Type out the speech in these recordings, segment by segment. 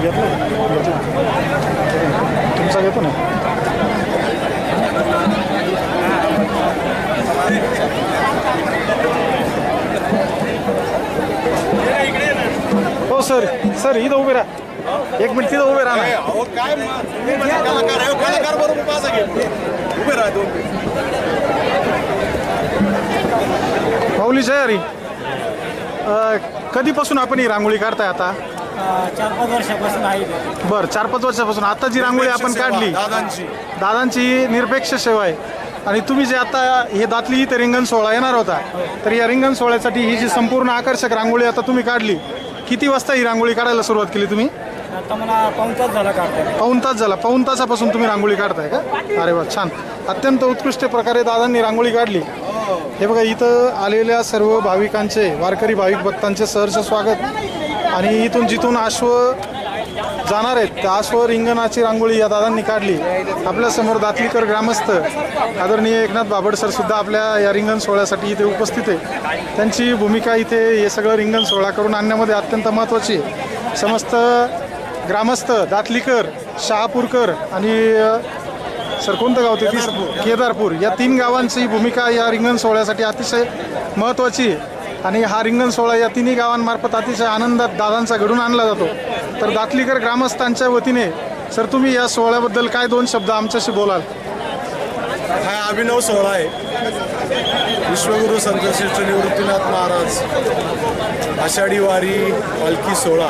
घेतला तुमचा घेतो ना. हो सर. सर इथं उभे राहा. एक मिनिट तिथं उभे राहा काय म्हणजे कलाकार आहे, कलाकार बरोबर उभे राहा दोन मिनिट. माऊली जय हरी अ, कधीपासून आपण ही रांगोळी काढताय आता? चार पाच वर्षापासून आहे. बरं चार पाच वर्षापासून. आता जी रांगोळी आपण काढली दादांची. दादांची निरपेक्ष सेवा आहे. आणि तुम्ही जे आता हे दातली इथं रिंगण सोहळा येणार होता तर या रिंगण सोहळ्यासाठी ही जी संपूर्ण आकर्षक रांगोळी आता तुम्ही काढली किती वाजता ही रांगोळी काढायला सुरुवात केली तुम्ही? आता मला पाऊन तास झाला काढताय. पाऊन तास झाला. पाऊन तासापासून तुम्ही रांगोळी काढताय का? अरे वा छान. अत्यंत उत्कृष्ट प्रकारे दादांनी रांगोळी काढली. हे बघा इथं आलेल्या सर्व भाविकांचे वारकरी भाविक भक्तांचे सहर्ष स्वागत. आणि इथून जिथून अश्व जाणार आहेत त्या अश्व रिंगणाची रांगोळी या दादांनी काढली. आपल्यासमोर दातलीकर ग्रामस्थ आदरणीय एकनाथ बाबडसरसुद्धा सुद्धा आपल्या या रिंगण सोहळ्यासाठी इथे उपस्थित आहे. त्यांची भूमिका इथे हे सगळं रिंगण सोहळा करून आणण्यामध्ये अत्यंत महत्त्वाची आहे. समस्त ग्रामस्थ दातलीकर शहापूरकर आणि सर कोणतं गाव ते? तीस केदारपूर. या तीन गावांची भूमिका या रिंगण सोहळ्यासाठी अतिशय महत्त्वाची आहे आणि हा रिंगण सोहळा या तिन्ही गावांमार्फत अतिशय आनंदात दादांचा घडून आणला जातो. तर दातलीकर ग्रामस्थांच्या वतीने सर तुम्ही या सोहळ्याबद्दल काय दोन शब्द आमच्याशी बोलाल? हा अभिनव सोहळा आहे. विश्वगुरु संतश्रेष्ठ निवृत्तीनाथ महाराज आषाढी वारी पालखी सोहळा.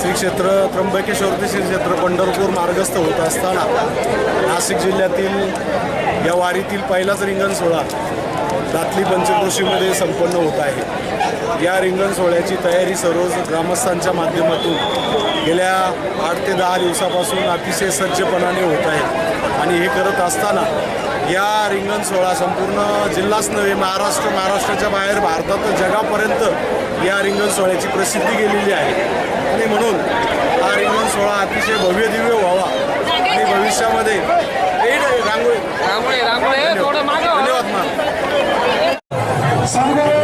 श्री क्षेत्र त्र्यंबकेश्वर ते श्री क्षेत्र पंढरपूर मार्गस्थ होत असताना नाशिक जिल्ह्यातील या वारीतील पहिलाच रिंगण सोहळा दातली पंचक्रोशीमध्ये संपन्न होत आहे. या रिंगण सोहळ्याची तयारी सर्व ग्रामस्थांच्या माध्यमातून गेल्या आठ ते दहा दिवसापासून अतिशय सज्जपणाने होत आहे. आणि हे करत असताना या रिंगण सोहळा संपूर्ण जिल्हाच नव्हे महाराष्ट्र महाराष्ट्राच्या बाहेर भारतात जगापर्यंत या रिंगण सोहळ्याची प्रसिद्धी गेलेली आहे. आणि म्हणून हा रिंगण सोहळा अतिशय भव्य दिव्य व्हावा. आणि भविष्यामध्ये रांगोळी. रांगोळी धन्यवाद. मॅम. सर्व